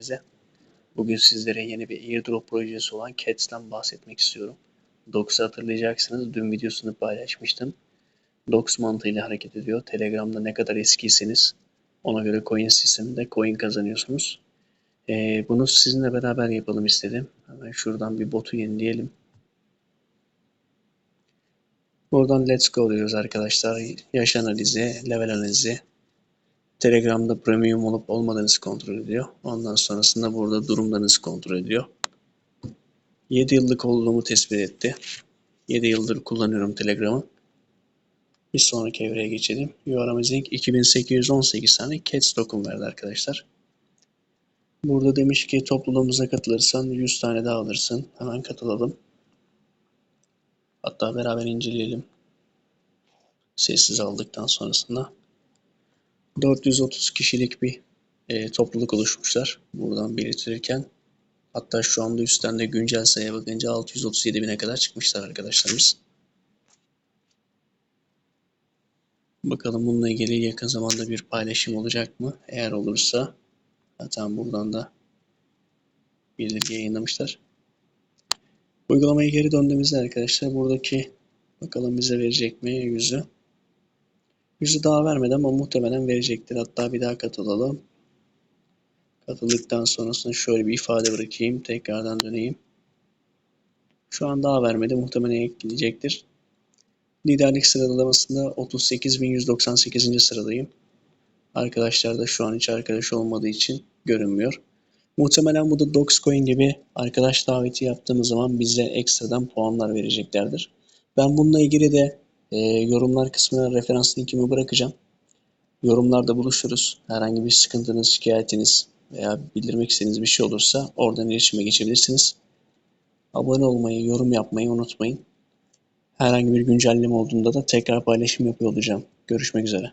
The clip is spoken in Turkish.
Size. Bugün sizlere yeni bir airdrop projesi olan Cats'ten bahsetmek istiyorum. Dox'u hatırlayacaksınız. Dün videosunu paylaşmıştım. Dox mantığıyla hareket ediyor. Telegram'da ne kadar eskiyseniz ona göre coin sisteminde coin kazanıyorsunuz. Ee, bunu sizinle beraber yapalım istedim. Hemen şuradan bir botu yenileyelim. Buradan let's go diyoruz arkadaşlar. Yaş analizi, level analizi, Telegram'da premium olup olmadığınızı kontrol ediyor. Ondan sonrasında burada durumlarınızı kontrol ediyor. 7 yıllık olduğumu tespit etti. 7 yıldır kullanıyorum Telegram'ı. Bir sonraki evreye geçelim. You are amazing 2818 tane Cats token verdi arkadaşlar. Burada demiş ki topluluğumuza katılırsan 100 tane daha alırsın. Hemen katılalım. Hatta beraber inceleyelim. Sessiz aldıktan sonrasında 430 kişilik bir e, topluluk oluşmuşlar. Buradan belirtilirken. Hatta şu anda üstten de güncel sayıya bakınca 637 bine kadar çıkmışlar arkadaşlarımız. Bakalım bununla ilgili yakın zamanda bir paylaşım olacak mı? Eğer olursa zaten buradan da bildirgi yayınlamışlar. Uygulamaya geri döndüğümüzde arkadaşlar buradaki bakalım bize verecek mi yüzü. Yüzü daha vermedi ama muhtemelen verecektir. Hatta bir daha katılalım. Katıldıktan sonrasında şöyle bir ifade bırakayım. Tekrardan döneyim. Şu an daha vermedi. Muhtemelen ekleyecektir. Liderlik sıralamasında 38.198. sıradayım. Arkadaşlar da şu an hiç arkadaş olmadığı için görünmüyor. Muhtemelen bu da Dogecoin gibi arkadaş daveti yaptığımız zaman bize ekstradan puanlar vereceklerdir. Ben bununla ilgili de e, yorumlar kısmına referans linkimi bırakacağım. Yorumlarda buluşuruz. Herhangi bir sıkıntınız, şikayetiniz veya bildirmek istediğiniz bir şey olursa oradan iletişime geçebilirsiniz. Abone olmayı, yorum yapmayı unutmayın. Herhangi bir güncelleme olduğunda da tekrar paylaşım yapıyor olacağım. Görüşmek üzere.